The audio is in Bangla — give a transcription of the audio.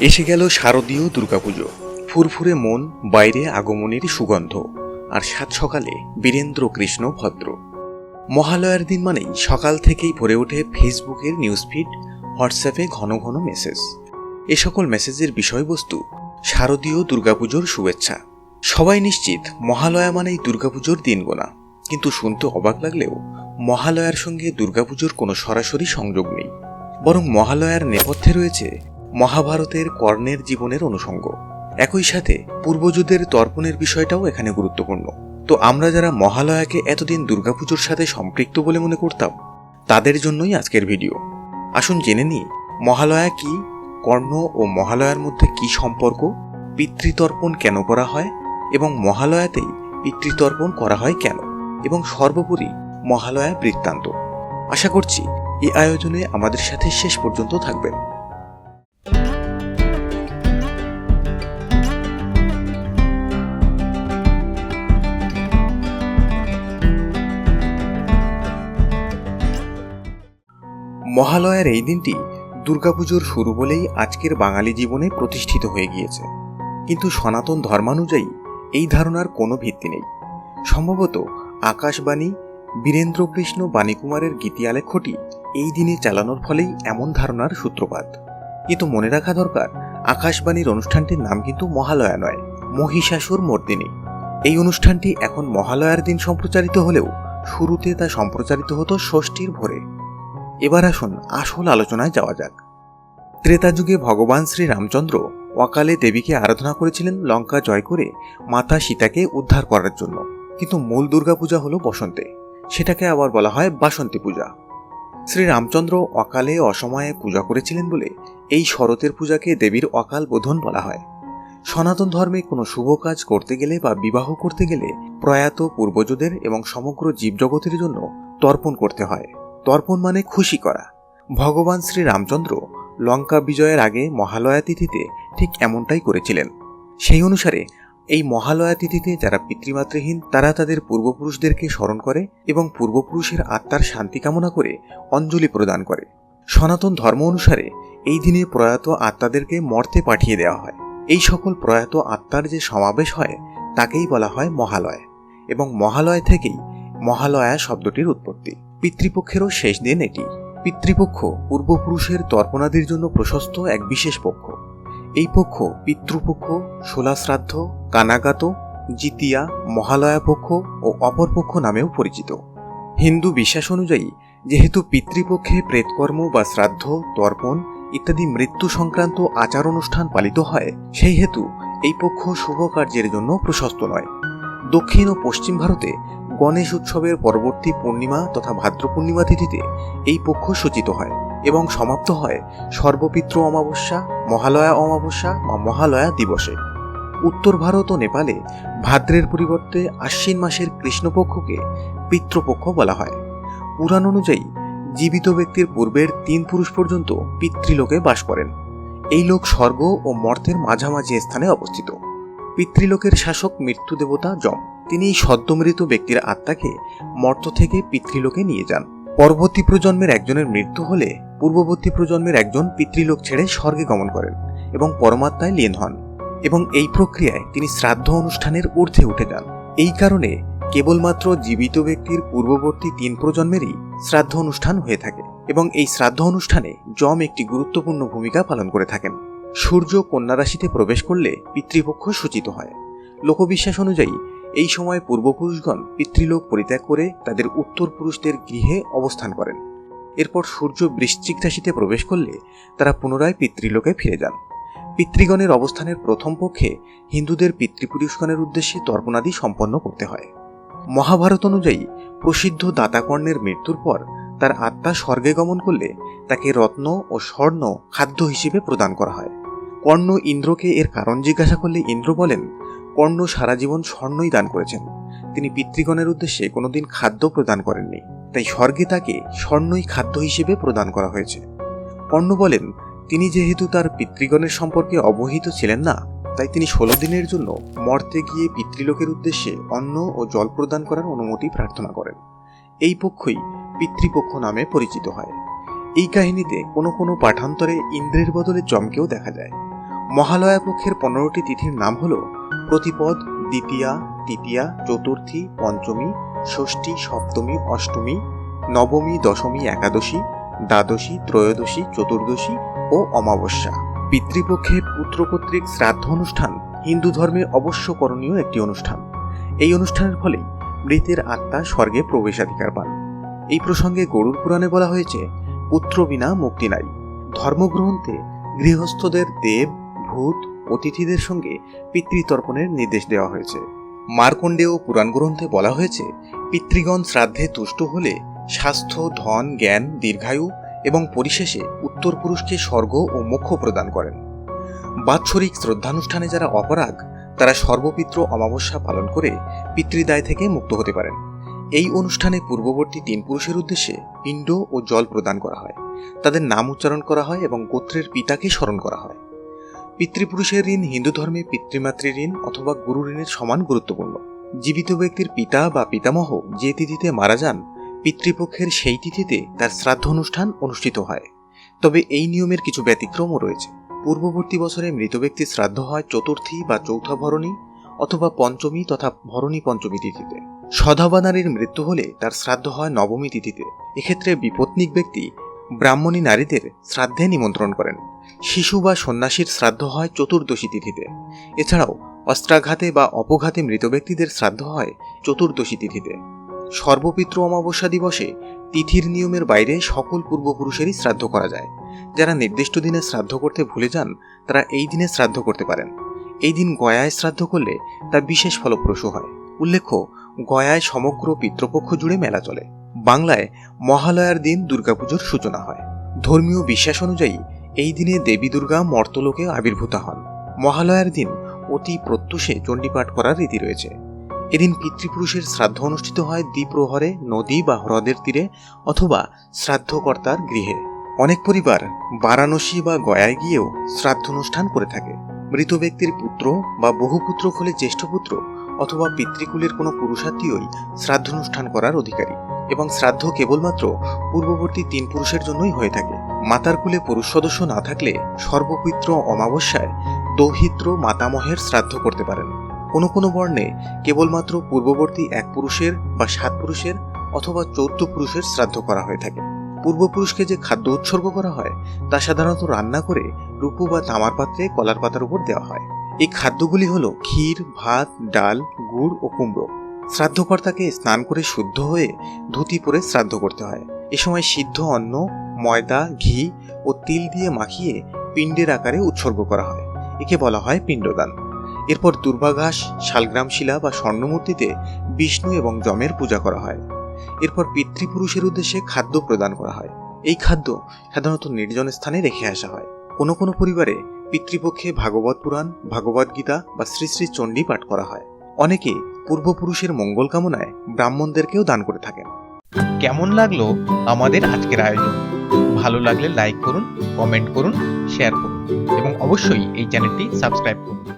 এসে গেল শারদীয় দুর্গাপুজো। ফুরফুরে মন, বাইরে আগমনের সুগন্ধ। আর সাত সকালে বীরেন্দ্র কৃষ্ণ ভদ্র। মহালয়ার দিন মানেই সকাল থেকেই ভরে ওঠে ফেসবুকের নিউজ ফিড হোয়াটসঅ্যাপে ঘন ঘন মেসেজ। এ সকল মেসেজের বিষয়বস্তু শারদীয় দুর্গাপুজোর শুভেচ্ছা। সবাই নিশ্চিত মহালয়া মানেই দুর্গাপুজোর দিন গোনা কিন্তু শুনতে অবাক লাগলেও মহালয়ার সঙ্গে দুর্গাপুজোর কোনো সরাসরি সংযোগ নেই। বরং মহালয়ার নেপথ্যে রয়েছে মহাভারতের কর্ণের জীবনের অনুষঙ্গ। একই সাথে পূর্বযুদ্ধের তর্পণের বিষয়টাও এখানে গুরুত্বপূর্ণ। তো আমরা যারা মহালয়াকে এতদিন দুর্গাপুজোর সাথে সম্পৃক্ত বলে মনে করতাম, তাদের জন্যই আজকের ভিডিও। আসুন জেনে নিই, মহালয়া কি, কর্ণ ও মহালয়ার মধ্যে কি সম্পর্ক, পিতৃতর্পণ কেন করা হয়, এবং মহালয়াতেই পিতৃতর্পণ করা হয় কেন, এবং সর্বোপরি মহালয়া বৃত্তান্ত। আশা করছি, এই আয়োজনে আমাদের সাথে শেষ পর্যন্ত থাকবেন। মহালয়ার এই দিনটি দুর্গাপুজোর শুরু বলেই আজকের বাঙালি জীবনে প্রতিষ্ঠিত হয়ে গিয়েছে। কিন্তু সনাতন ধর্মানুযায়ী এই ধারণার কোনো ভিত্তি নেই। সম্ভবত আকাশবাণী, বীরেন্দ্রকৃষ্ণ বাণীকুমারের গীতি আলেখ্যটি এই দিনে চালানোর ফলেই এমন ধারণার সূত্রপাত। কিন্তু মনে রাখা দরকার, আকাশবাণীর অনুষ্ঠানটির নাম কিন্তু মহালয়া নয়, মহিষাসুর মর্দিনী। এই অনুষ্ঠানটি এখন মহালয়ার দিন সম্প্রচারিত হলেও শুরুতে তা সম্প্রচারিত হতো ষষ্ঠীর ভোরে। এবার আসুন আসল আলোচনায় যাওয়া যাক। ত্রেতা যুগে ভগবান শ্রী রামচন্দ্র অকালে দেবীকে আরাধনা করেছিলেন লঙ্কা জয় করে মাতা সীতাকে উদ্ধার করার জন্য। কিন্তু মূল দুর্গাপূজা হলো বসন্তে। সেটাকে আবার বলা হয় বাসন্তী পূজা। শ্রী রামচন্দ্র অকালে অসময়ে পূজা করেছিলেন বলে এই শরতের পূজাকে দেবীর অকাল বোধন বলা হয়। সনাতন ধর্মে কোনো শুভ কাজ করতে গেলে বা বিবাহ করতে গেলে প্রয়াত পূর্বজদের এবং সমগ্র জীবজগতের জন্য তর্পণ করতে হয়। তর্পণ মানে খুশি করা। ভগবান শ্রী রামচন্দ্র লঙ্কা বিজয়ের আগে মহালয়া তিথিতে ঠিক এমনটাই করেছিলেন। সেই অনুসারে এই মহালয়া তিথিতে যারা পিতৃমাতৃহীন, তারা তাদের পূর্বপুরুষদেরকে স্মরণ করে এবং পূর্বপুরুষের আত্মার শান্তি কামনা করে অঞ্জলি প্রদান করে। সনাতন ধর্ম অনুসারে এই দিনে প্রয়াত আত্মাদেরকে মর্তে পাঠিয়ে দেওয়া হয়। এই সকল প্রয়াত আত্মার যে সমাবেশ হয়, তাকেই বলা হয় মহালয় এবং মহালয় থেকেই মহালয়া শব্দটির উৎপত্তি। পিতৃপক্ষেরও শেষ দিন এটি। পিতৃপক্ষ পূর্বপুরুষের তর্পণাদির জন্য প্রশস্ত এক বিশেষ পক্ষ। এই পক্ষ পিতৃপক্ষ শ্রাদ্ধ কানাগাত, জিতিয়া মহালয়া পক্ষ ও অপর পক্ষ নামেও পরিচিত। হিন্দু বিশ্বাস অনুযায়ী, যেহেতু পিতৃপক্ষে প্রেতকর্ম বা শ্রাদ্ধ, তর্পণ ইত্যাদি মৃত্যু সংক্রান্ত আচার অনুষ্ঠান পালিত হয়, সেই হেতু এই পক্ষ শুভ কার্যের জন্য প্রশস্ত নয়। দক্ষিণ ও পশ্চিম ভারতে গণেশ উৎসবের পরবর্তী পূর্ণিমা তথা ভাদ্র পূর্ণিমা তিথিতে এই পক্ষ সূচিত হয় এবং সমাপ্ত হয় সর্বপিত্র অমাবস্যা, মহালয়া অমাবস্যা বা মহালয়া দিবসে। উত্তর ভারত ও নেপালে ভাদ্রের পরিবর্তে আশ্বিন মাসের কৃষ্ণপক্ষকে পিতৃপক্ষ বলা হয়। পুরাণ অনুযায়ী জীবিত ব্যক্তির পূর্বের তিন পুরুষ পর্যন্ত পিতৃলোকে বাস করেন। এই লোক স্বর্গ ও মর্তের মাঝামাঝি স্থানে অবস্থিত। পিতৃলোকের শাসক মৃত্যু দেবতা যম। তিনি সদ্যমৃত ব্যক্তির আত্মাকে মর্ত থেকে পিতৃলোকে নিয়ে যান। পরবর্তী প্রজন্মের একজনের মৃত্যু হলে পূর্ববর্তী প্রজন্মের একজন পিতৃলোক ছেড়ে স্বর্গে গমন করেন এবং পরমাত্মায় লীন হন এবং এই প্রক্রিয়ায় তিনি শ্রাদ্ধ অনুষ্ঠানের ঊর্ধ্বে উঠে যান। এই কারণে কেবলমাত্র জীবিত ব্যক্তির পূর্ববর্তী তিন প্রজন্মেরই শ্রাদ্ধ অনুষ্ঠান হয়ে থাকে এবং এই শ্রাদ্ধ অনুষ্ঠানে যম একটি গুরুত্বপূর্ণ ভূমিকা পালন করে থাকেন। সূর্য কন্যা রাশিতে প্রবেশ করলে পিতৃপক্ষ সূচিত হয়। লোকবিশ্বাস অনুযায়ী এই সময় পূর্বপুরুষগণ পিতৃলোক পরিত্যাগ করে তাদের উত্তর পুরুষদের গৃহে অবস্থান করেন। এরপর সূর্য বৃশ্চিক রাশিতে প্রবেশ করলে তারা পুনরায় পিতৃলোকে ফিরে যান। পিতৃগণের অবস্থানের প্রথম পক্ষে হিন্দুদের পিতৃপুরুষগণের উদ্দেশ্যে তর্পণাদি সম্পন্ন করতে হয়। মহাভারত অনুযায়ী প্রসিদ্ধ দাতাকর্ণের মৃত্যুর পর তার আত্মা স্বর্গে গমন করলে তাকে রত্ন ও স্বর্ণ খাদ্য হিসেবে প্রদান করা হয়। কর্ণ ইন্দ্রকে এর কারণ জিজ্ঞাসা করলে ইন্দ্র বলেন কর্ণ সারা জীবন স্বর্ণই দান করেছেন। তিনি পিতৃগণের উদ্দেশ্যে কোনোদিন খাদ্য প্রদান করেননি। তাই স্বর্গে তাকে স্বর্ণই খাদ্য হিসেবে প্রদান করা হয়েছে। কর্ণ বলেন, তিনি যেহেতু তার পিতৃগণের সম্পর্কে অবহিত ছিলেন না, তাই তিনি ষোলো দিনের জন্য মর্তে গিয়ে পিতৃলোকের উদ্দেশ্যে অন্ন ও জল প্রদান করার অনুমতি প্রার্থনা করেন। এই পক্ষই পিতৃপক্ষ নামে পরিচিত হয়। এই কাহিনীতে কোনো কোনো পাঠান্তরে ইন্দ্রের বদলে জমকেও দেখা যায়। মহালয়া পক্ষের পনেরোটি তিথির নাম হল প্রতিপদ, দ্বিতীয়া, তৃতীয়া, চতুর্থী, পঞ্চমী, ষষ্ঠী, সপ্তমী, অষ্টমী, নবমী, দশমী, একাদশী, দ্বাদশী, ত্রয়োদশী, চতুর্দশী ও অমাবস্যা। পিতৃপক্ষে পুত্র কর্তৃক শ্রাদ্ধ অনুষ্ঠান হিন্দু ধর্মে অবশ্য করণীয় একটি অনুষ্ঠান। এই অনুষ্ঠানের ফলেই মৃতের আত্মা স্বর্গে প্রবেশাধিকার পান। এই প্রসঙ্গে গরুর পুরাণে বলা হয়েছে, পুত্র বিনা মুক্তি নাই। ধর্মগ্রন্থে গৃহস্থদের দেব ভূত অতিথিদের সঙ্গে পিতৃতর্পণের নির্দেশ দেওয়া হয়েছে। মার্কণ্ডেয় পুরাণ গ্রন্থে বলা হয়েছে, পিতৃগণ শ্রাদ্ধে তুষ্ট হলে স্বাস্থ্য, ধন, জ্ঞান, দীর্ঘায়ু এবং পরিশেষে উত্তর পুরুষকে স্বর্গ ও মোক্ষ প্রদান করেন। বাৎসরিক শ্রদ্ধানুষ্ঠানে যারা অপরাগ, তারা সর্বপিত্র অমাবস্যা পালন করে পিতৃদায় থেকে মুক্ত হতে পারেন। এই অনুষ্ঠানে পূর্ববর্তী তিন পুরুষের উদ্দেশ্যে পিণ্ড ও জল প্রদান করা হয়। তাদের নাম উচ্চারণ করা হয় এবং গোত্রের পিতাকে স্মরণ করা হয়। পিতৃপুরুষের ঋণ হিন্দু ধর্মে পিতৃমাতৃ ঋণ অথবা গুরু ঋণের সমান গুরুত্বপূর্ণ। জীবিত ব্যক্তির পিতা বা পিতামহ যে তিথিতে মারা যান, পিতৃপক্ষের সেই তিথিতে তার শ্রাদ্ধ অনুষ্ঠান অনুষ্ঠিত হয়। তবে এই নিয়মের কিছু ব্যতিক্রমও রয়েছে। পূর্ববর্তী বছরে মৃত ব্যক্তির শ্রাদ্ধ হয় চতুর্থী বা চৌথা ভরণী অথবা পঞ্চমী তথা ভরণী পঞ্চমী তিথিতে। সধবা নারীর মৃত্যু হলে তার শ্রাদ্ধ হয় নবমী তিথিতে। এক্ষেত্রে বিপত্নিক ব্যক্তি ব্রাহ্মণী নারীদের শ্রাদ্ধে নিমন্ত্রণ করেন। শিশু বা সন্ন্যাসীর শ্রাদ্ধ হয় চতুর্দশী তিথিতে। এছাড়াও অস্ত্রাঘাতে বা অপঘাতে মৃত ব্যক্তিদের শ্রাদ্ধ হয় চতুর্দশী তিথিতে। সর্বপিত্র অমাবস্যা দিবসে তিথির নিয়মের বাইরে সকল পূর্বপুরুষেরই শ্রাদ্ধ করা যায়। যারা নির্দিষ্ট দিনে শ্রাদ্ধ করতে ভুলে যান, তারা এই দিনে শ্রাদ্ধ করতে পারেন। এই দিন গয়ায় শ্রাদ্ধ করলে তা বিশেষ ফলপ্রসূ হয়। উল্লেখ্য গয়ায় সমগ্র পিতৃপক্ষ জুড়ে মেলা চলে। বাংলায় মহালয়ার দিন দুর্গাপুজোর সূচনা হয়। ধর্মীয় বিশ্বাস অনুযায়ী এই দিনে দেবী দুর্গা মর্তলোকে আবির্ভূত হন। মহালয়ার দিন অতি প্রত্যুষে চণ্ডীপাঠ করার রীতি রয়েছে। এদিন পিতৃপুরুষের শ্রাদ্ধ অনুষ্ঠিত হয় দ্বীপ্রহরে নদী বা হ্রদের তীরে অথবা শ্রাদ্ধকর্তার গৃহে। অনেক পরিবার বারাণসী বা গয়ায় গিয়েও শ্রাদ্ধ অনুষ্ঠান করে থাকে। মৃত ব্যক্তির পুত্র বা বহুপুত্র হলে জ্যেষ্ঠ পুত্র অথবা পিতৃকুলের কোনো পুরুষাত্মীয়ই শ্রাদ্ধানুষ্ঠান করার অধিকারী। এবং শ্রাদ্ধ কেবলমাত্র পূর্ববর্তী তিন পুরুষের জন্যই হয়ে থাকে। মাতার কুলে পুরুষ সদস্য না থাকলে সর্বপিত্র অমাবস্যায় দৌহিত্র মাতামহের শ্রাদ্ধ করতে পারেন। কোনো কোনো বর্ণে কেবলমাত্র পূর্ববর্তী এক পুরুষের বা সাত পুরুষের অথবা চৌদ্দ পুরুষের শ্রাদ্ধ করা হয়ে থাকে। পূর্বপুরুষকে যে খাদ্য উৎসর্গ করা হয়, তা সাধারণত রান্না করে রূপু বা তামার পাত্রে কলার পাতার উপর দেওয়া হয়। এই খাদ্যগুলি হল ক্ষীর, ভাত, ডাল, গুড় ও কুমড়ো। শ্রাদ্ধকর্তাকে স্নান করে শুদ্ধ হয়ে ধুতি পরে শ্রাদ্ধ করতে হয়। এ সময় সিদ্ধ অন্ন, ময়দা, ঘি ও তিল দিয়ে মাখিয়ে পিণ্ডের আকারে উৎসর্গ করা হয়। একে বলা হয় পিণ্ডদান। এরপর দুর্বাঘাস শালগ্রাম শিলা বা স্বর্ণমূর্তিতে বিষ্ণু এবং যমের পূজা করা হয়। এরপর পিতৃপুরুষের উদ্দেশ্যে খাদ্য প্রদান করা হয়। এই খাদ্য সাধারণত নির্জন স্থানে রেখে আসা হয়। কোনো কোনো পরিবারে পিতৃপক্ষে ভাগবত পুরাণ, ভাগবত গীতা বা শ্রী শ্রী চণ্ডী পাঠ করা হয়। অনেকে পূর্বপুরুষের মঙ্গল কামনায় ব্রাহ্মণদেরকেও দান করে থাকেন। কেমন লাগল আমাদের আজকের আয়োজন? ভালো লাগলে লাইক করুন, কমেন্ট করুন, শেয়ার করুন এবং অবশ্যই এই চ্যানেলটি সাবস্ক্রাইব করুন।